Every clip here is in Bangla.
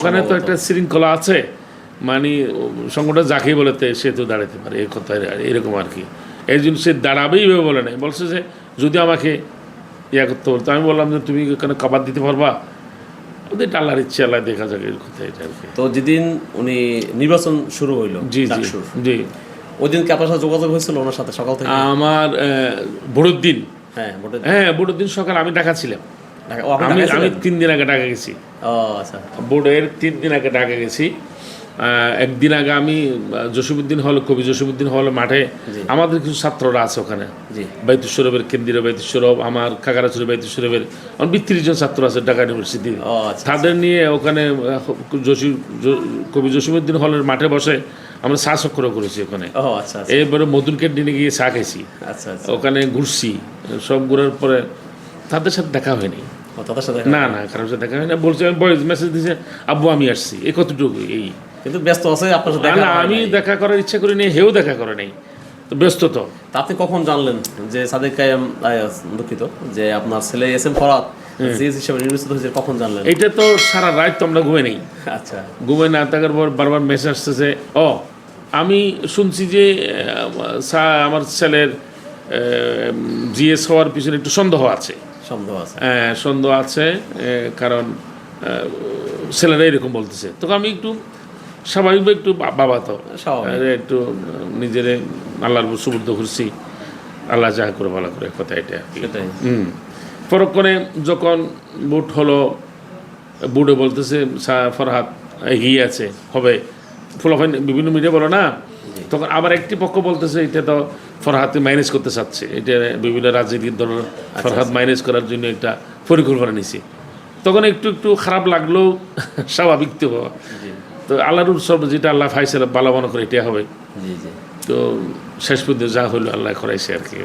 ওখানে তো একটা শৃঙ্খলা আছে। মানে সংগঠন যাকেই বলেতে সে তো দাঁড়াতে পারে এই কথা এরকম আর কি। এই জন্য সে দাঁড়াবেই ভেবে বলে নাই। বলছে যে যদি আমাকে ইয়া করতে বলতো আমি বললাম যে তুমি ওখানে কাবার দিতে পারবা? ওদের আল্লাহর ইচ্ছে আল্লাহ দেখা যাবে এর কথা এটা আর কি। তো যেদিন উনি নির্বাচন শুরু হইল জি জি জি। ওই দিন কি আপনার সাথে যোগাযোগ হয়েছিল ওনার সাথে সকাল থেকে? আমার ভোটের দিন। হ্যাঁ ভোটের হ্যাঁ ভোটের দিন সকাল আমি ঢাকা ছিলাম। আমি আমি তিন দিন আগে ঢাকা গেছি। ও আচ্ছা। বোর্ডের তিন দিন আগে ঢাকা গেছি। একদিন আগে আমি জসিমুদ্দিন হল কবি জসিমুদ্দিন হল মাঠে। আমাদের কিছু ছাত্ররা আছে ওখানে। জি। বাইতুসরবের কেন্দ্রীয় বাইতুসরব আমার খাগারাচুরি বাইতুসরবের আমার বিত্রিশ জন ছাত্র আছে ঢাকা ইউনিভার্সিটি। আচ্ছা। তাদের নিয়ে ওখানে জসি কবি জসিমুদ্দিন হলের মাঠে বসে আমরা চা চক্র করেছি ওখানে। ও আচ্ছা আচ্ছা। এরপরে মধুর ক্যান্টিনে গিয়ে চা খেয়েছি ওখানে ঘুরছি সব ঘুরার পরে তাদের সাথে দেখা হয়নি। তাদের সাথে না না কারোর সাথে দেখা হয় না। বলছে ভয়েস মেসেজ দিয়েছে আব্বু আমি আসছি। এই কতটুকু এই। কিন্তু ব্যস্ত আছে আপনার সাথে না, না আমি দেখা করার ইচ্ছা করি নাই হেও দেখা করে নাই। তো ব্যস্ত তো। তা আপনি কখন জানলেন যে সাদেক কায়েম দুঃখিত যে আপনার ছেলে এস এম ফরাত কখন জানলেন? এইটা তো সারা রাত তো আমরা ঘুমে নেই। আচ্ছা। ঘুমে না থাকার পর বারবার মেসেজ আসতেছে ও আমি শুনছি যে আমার ছেলের জিএস হওয়ার পিছনে একটু সন্দেহ আছে। সন্দেহ আছে। কারণ ছেলেরা এরকম বলতেছে। তখন আমি একটু স্বাভাবিকভাবে একটু বাবা তো স্বাভাবিক। একটু নিজের আল্লাহর সুবুদ্ধ করছি। আল্লাহ যা করে ভালো করে কথা এটা হুম। পরক্ষণে যখন বুট হলো বুটে বলতেছে সা- ফরহাদ এগিয়ে আছে হবে। ফুলাফাইন বিভিন্ন মিডিয়া বলো না তখন আবার একটি পক্ষ বলতেছে এটা তো ফরহাদকে মাইনাস করতে চাচ্ছে। এটা বিভিন্ন রাজনীতির দল ফরহাদ মাইনাস করার জন্য একটা পরিকল্পনা নিছে। তখন একটু একটু খারাপ লাগলেও স্বাভাবিক তো। তো আল্লাহর উৎসব যেটা আল্লাহ ফাইসালা ভালো মনে করে এটা হবে। তো শেষ পর্যন্ত যা হলো আল্লাহ করাইছে আর কি।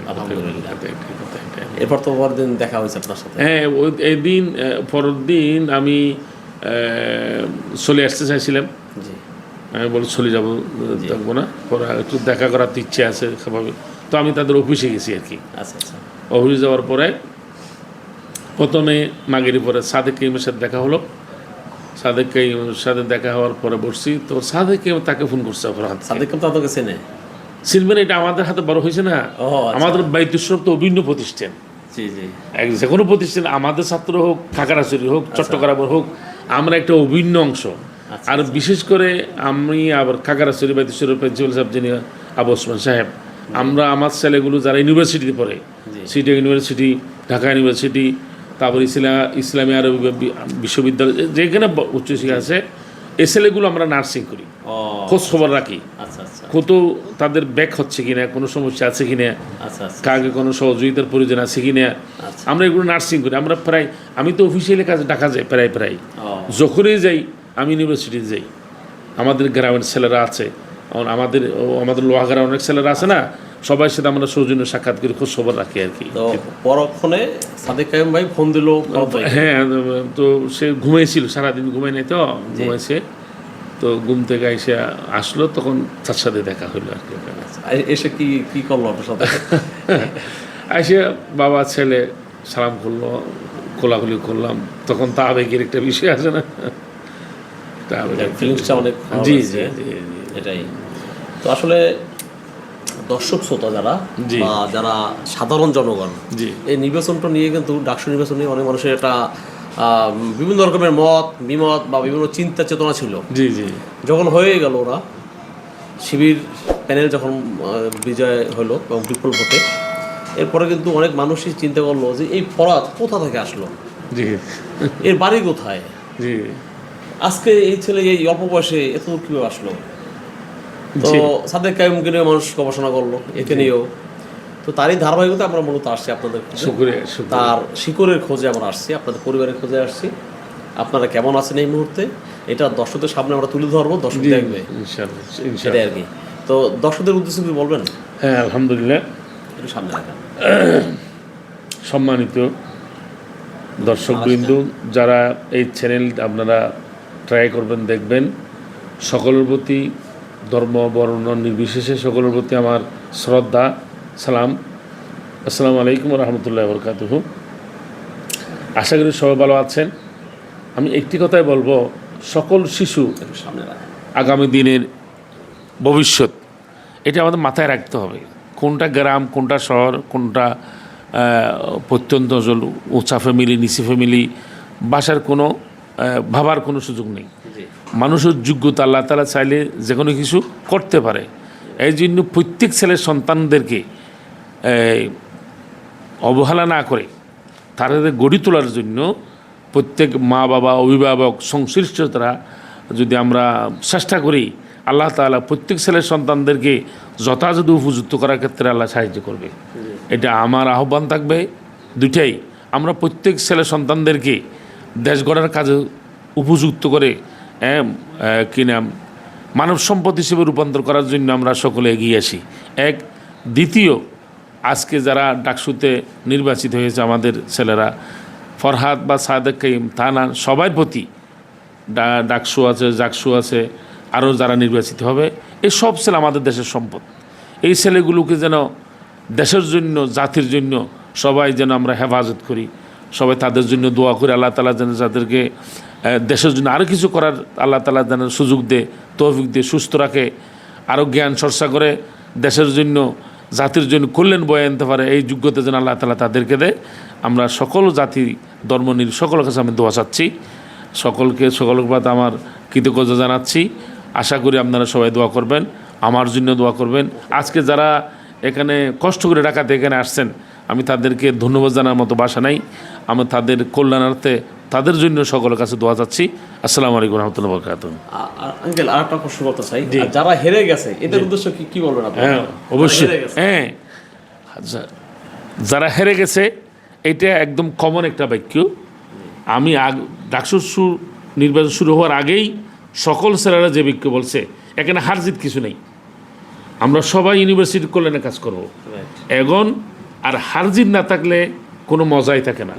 এরপর তো পরের দিন দেখা হয়েছে আপনার সাথে। হ্যাঁ ওই এই দিন পরের দিন আমি চলে আসতে চাইছিলাম। আমি বলে চলে যাব থাকব না। পরে একটু দেখা করার ইচ্ছে আছে স্বাভাবিক তো আমি তাদের অফিসে গেছি আর কি। আচ্ছা আচ্ছা। অফিসে যাওয়ার পরে প্রথমে মাগেরি পরে সাদেক কাইমের সাথে দেখা হলো। সাদেক কাইমের সাথে দেখা হওয়ার পরে বসছি। তো সাদেক কাইম তাকে ফোন করছে অপরাধ সাদেক কাম তো আপনাকে চেনে সিলভেন এটা আমাদের হাতে বড় হয়েছে না? আচ্ছা। আমাদের বাইতুসব তো অভিন্ন প্রতিষ্ঠান। যে কোনো প্রতিষ্ঠান আমাদের ছাত্র হোক খাগড়াছড়ি হোক চট্টগ্রামের হোক আমরা একটা অভিন্ন অংশ। আর বিশেষ করে আমি আবার খাগড়াছড়ি বাইতেশ্বরের প্রিন্সিপাল সাহেব যিনি আবু ওসমান সাহেব। আমরা আমার ছেলেগুলো যারা ইউনিভার্সিটিতে পড়ে সিটি ইউনিভার্সিটি ঢাকা ইউনিভার্সিটি তারপর ইসলাম ইসলামী আরবি বিশ্ববিদ্যালয় যেখানে উচ্চশিক্ষা আছে এ ছেলেগুলো আমরা নার্সিং করি। খোঁজ খবর রাখি। আচ্ছা আচ্ছা। কত তাদের ব্যাক হচ্ছে কিনা কোনো সমস্যা আছে কিনা আচ্ছা আচ্ছা কাকে কোনো সহযোগিতার প্রয়োজন আছে কি না আচ্ছা। আমরা এগুলো নার্সিং করি। আমরা প্রায় আমি তো অফিসিয়ালি কাজে ডাকা যাই প্রায় প্রায়। যখনই যাই আমি ইউনিভার্সিটিতে যাই। আমাদের গ্রামের ছেলেরা আছে আমাদের আমাদের লোহাগাড়া অনেক ছেলেরা আছে না সবার সাথে আমরা সৌজন্য সাক্ষাৎ করে খোঁজ খবর রাখি আর কি। পরক্ষণে সাদেক কায়েম ভাই ফোন দিল হ্যাঁ তো সে ঘুমাইছিল সারাদিন ঘুমাই নাই তো ঘুমাইছে। তো ঘুম থেকে এসে আসলো তখন তার সাথে দেখা হলো আর কি এসে কি কি করল আপনার সাথে? এসে বাবা ছেলে সালাম করল খোলাখুলি করলাম তখন তা আবেগের একটা বিষয় আছে না। তা আবেগের ফিলিংসটা অনেক। জি জি জি। এটাই। তো আসলে দর্শক শ্রোতা যারা। বা যারা সাধারণ জনগণ এই নির্বাচনটা নিয়ে কিন্তু ডাকসু নির্বাচন নিয়ে অনেক মানুষের একটা বিভিন্ন রকমের মত বিমত বা বিভিন্ন চিন্তা চেতনা ছিল। জি জি। যখন হয়ে গেল ওরা শিবির প্যানেল যখন বিজয় হলো এবং বিপুল ভোটে এরপরে কিন্তু অনেক মানুষই চিন্তা করল যে এই ফরাত কোথা থেকে আসলো? জি। এর বাড়ি কোথায়? জি। আজকে এই ছেলে এই অল্প বয়সে এত কীভাবে আসলো? তো সাদেক কাইমকে নিয়ে মানুষ গবেষণা করল একে নিয়েও। তো তারই ধারাবাহিকতা আমরা মূলত আসছি আপনাদের তার শিকড়ের খোঁজে আমরা আসছি আপনাদের পরিবারের খোঁজে আসছি। আপনারা কেমন আছেন এই মুহূর্তে? এটা দর্শকদের সামনে আমরা তুলে ধরবো দর্শক দেখবে। সেটাই আর কি। তো দর্শকদের উদ্দেশ্যে কিছু বলবেন? হ্যাঁ আলহামদুলিল্লাহ। একটু সামনে রাখেন। সম্মানিত দর্শকবৃন্দ যারা এই চ্যানেল আপনারা ট্রাই করবেন দেখবেন সকলের প্রতি ধর্ম, বর্ণ নির্বিশেষে সকলের প্রতি আমার শ্রদ্ধা, সালাম। আসসালামু আলাইকুম রহমতুল্লাহ বরকাতুহ। আশা করি সবাই ভালো আছেন। আমি একটি কথাই বলব, সকল শিশু আগামী দিনের ভবিষ্যৎ, এটা আমাদের মাথায় রাখতে হবে। কোনটা গ্রাম, কোনটা শহর, কোনটা প্রত্যন্ত অঞ্চল, উঁচা ফ্যামিলি নিচি ফ্যামিলি বাসার কোনো ভাবার কোনো সুযোগ নেই। মানুষের যোগ্যতা আল্লাহ তালা চাইলে যে কোনো কিছু করতে পারে। এই জন্য প্রত্যেক ছেলের সন্তানদেরকে অবহেলা না করে তাদের গড়ি তোলার জন্য প্রত্যেক মা বাবা, অভিভাবক সংশ্লিষ্টতারা যদি আমরা চেষ্টা করি, আল্লাহ তাআলা প্রত্যেক ছেলের সন্তানদেরকে যথাযথ উপযুক্ত করার ক্ষেত্রে আল্লাহ সাহায্য করবে। এটা আমার আহ্বান থাকবে। দুটাই আমরা প্রত্যেক ছেলে সন্তানদেরকে দেশ গড়ার কাজে উপযুক্ত করে কি নাম? মানব সম্পদ হিসেবে রূপান্তর করার জন্য আমরা সকলে এগিয়ে আসি। এক, দ্বিতীয়, আজকে যারা ডাকসুতে নির্বাচিত হয়েছে আমাদের ছেলেরা, ফরহাদ বা সাদেক কাইম, তা না, সবার প্রতি ডাকসু আছে, জাকসু আছে, আরও যারা নির্বাচিত হবে এই সব ছেলে আমাদের দেশের সম্পদ। এই ছেলেগুলোকে যেন দেশের জন্য, জাতির জন্য সবাই যেন আমরা হেফাজত করি, সবাই তাদের জন্য দোয়া করি, আল্লাহ তালা যেন যাদেরকে দেশের জন্য আরও কিছু করার আল্লাহ তালা যেন সুযোগ দে, তৌফিক দিয়ে সুস্থ রাখে আরও জ্ঞান চর্চা করে, দেশের জন্য, জাতির জন্য কল্যাণ বয়ে আনতে পারে, এই যোগ্যতা যেন আল্লাহ তালা তাদেরকে দেয়। আমরা সকল জাতি, ধর্ম নির সকলের কাছে আমি দোয়া চাচ্ছি। সকলকে, সকলের বাদ আমার কৃতজ্ঞতা জানাচ্ছি। আশা করি আপনারা সবাই দোয়া করবেন, আমার জন্য দোয়া করবেন। আজকে যারা এখানে কষ্ট করে ডাকাতে এখানে আসছেন, আমি তাদেরকে ধন্যবাদ জানার মতো বাসা নাই। আমি তাদের কল্যাণার্থে তাদের জন্য সকলের কাছে দোয়া চাচ্ছি আসসালামু আলাইকুম রহমতুল্লাহ বরকাত আঙ্কেল আর একটা প্রশ্ন করতে চাই। যারা হেরে গেছে এদের উদ্দেশ্য কি কি বলবেন আপনি? হ্যাঁ অবশ্যই। হ্যাঁ। যারা হেরে গেছে এটা একদম কমন একটা বাক্য। আমি আগ ডাকসুর নির্বাচন শুরু হওয়ার আগেই সকল স্যারেরা যে বাক্য বলছে এখানে হার জিত কিছু নেই। আমরা সবাই ইউনিভার্সিটির কল্যাণে কাজ করব. এখন আর হার জিত না থাকলে কোনো মজাই থাকে না।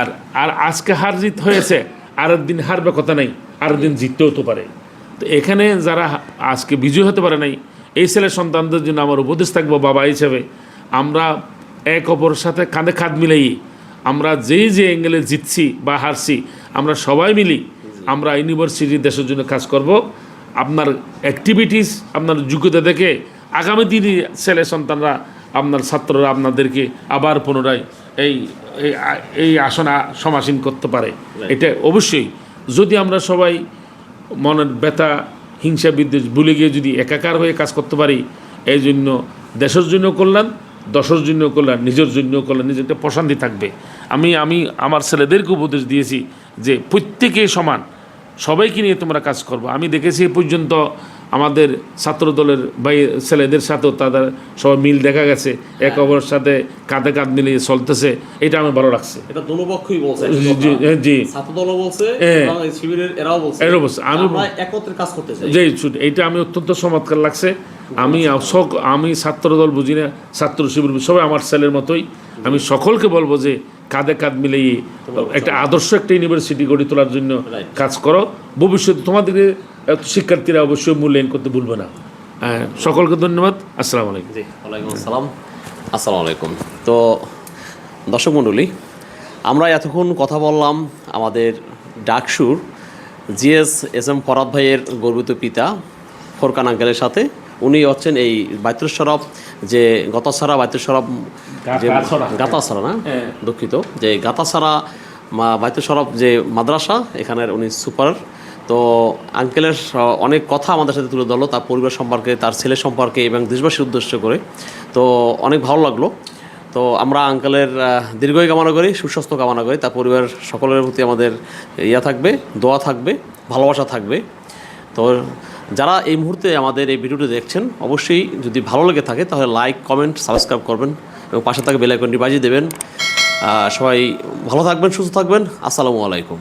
আর আর আজকে হার জিত হয়েছে আর দিন হারবে কথা নাই আর দিন জিততেও তো পারে। তো এখানে যারা আজকে বিজয় হতে পারে নাই এই ছেলের সন্তানদের জন্য আমার উপদেশ থাকব বাবা হিসেবে আমরা এক অপরের সাথে কাঁধে কাঁধ মিলাই আমরা যেই যে অ্যাঙ্গেলে জিতছি বা হারছি আমরা সবাই মিলি আমরা ইউনিভার্সিটি দেশের জন্য কাজ করব। আপনার অ্যাক্টিভিটিস আপনার যোগ্যতা দেখে আগামী দিনে ছেলে সন্তানরা আপনার ছাত্ররা আপনাদেরকে আবার পুনরায় এই এই আসনা সমাসীন করতে পারে। এটা অবশ্যই। যদি আমরা সবাই মনের ব্যথা হিংসা বিদ্বেষ ভুলে গিয়ে যদি একাকার হয়ে কাজ করতে পারি এই জন্য দেশের জন্য কল্যাণ দশের জন্য কল্যাণ নিজের জন্য কল্যাণ নিজের একটা প্রশান্তি থাকবে। আমি আমি আমার ছেলেদেরকে উপদেশ দিয়েছি যে প্রত্যেকে সমান সবাইকে নিয়ে তোমরা কাজ করব। আমি দেখেছি এ পর্যন্ত আমাদের ছাত্র দলের ভাই ছেলেদের সাথেও তাদের সবাই মিল দেখা গেছে। এক অপরের সাথে কাঁধে কাঁধ মিলিয়ে চলতেছে। এটা আমার ভালো লাগছে। এটা বলছে জি, ছাত্র বলছে হ্যাঁ। এবং এই শিবিরের এরাও বলছে। এরাও বলছে। আমি- আমরা একত্রে কাজ করতে চাই। যে শুট- আমি অত্যন্ত চমৎকার লাগছে। আমি সক আমি ছাত্র দল বুঝি না ছাত্র শিবির সবাই আমার ছেলের মতোই। আমি সকলকে বলব যে কাঁধে কাঁধ মিলিয়ে একটা আদর্শ একটা ইউনিভার্সিটি গড়ে তোলার জন্য. কাজ করো। ভবিষ্যতে তোমাদের শিক্ষার্থীরা অবশ্যই মূল্যায়ন করতে ভুলবে না। হ্যাঁ, সকলকে ধন্যবাদ। আসসালামু আলাইকুম। ওয়ালাইকুম আসসালাম। আসসালামু আলাইকুম। তো দর্শক মণ্ডলী আমরা এতক্ষণ কথা বললাম আমাদের ডাকসুর জিএস এস এম ফরাদ ভাইয়ের গর্বিত পিতা ফোরকান আঙ্কেলের সাথে। উনি হচ্ছেন এই বাইতুল সরব যে গতাছড়া বাইতুল সরব যে। গাতাছড়া না? হ্যাঁ। দুঃখিত। যে মা বাইতুল সরব যে মাদ্রাসা এখানের উনি সুপার। তো আঙ্কেলের অনেক কথা আমাদের সাথে তুলে ধরলো তার পরিবার সম্পর্কে তার ছেলে সম্পর্কে এবং দেশবাসীর উদ্দেশ্য করে। তো অনেক ভালো লাগল। তো আমরা আঙ্কেলের দীর্ঘই কামনা করি সুস্বাস্থ্য কামনা করি। তার পরিবার সকলের প্রতি আমাদের ইয়া থাকবে দোয়া থাকবে ভালোবাসা থাকবে। তো যারা এই মুহূর্তে আমাদের এই ভিডিওটি দেখছেন, অবশ্যই যদি ভালো লেগে থাকে তাহলে লাইক কমেন্ট সাবস্ক্রাইব করবেন এবং পাশে থাকা বেলাইকনটি বাজিয়ে দেবেন। সবাই ভালো থাকবেন, সুস্থ থাকবেন। আসসালামু আলাইকুম।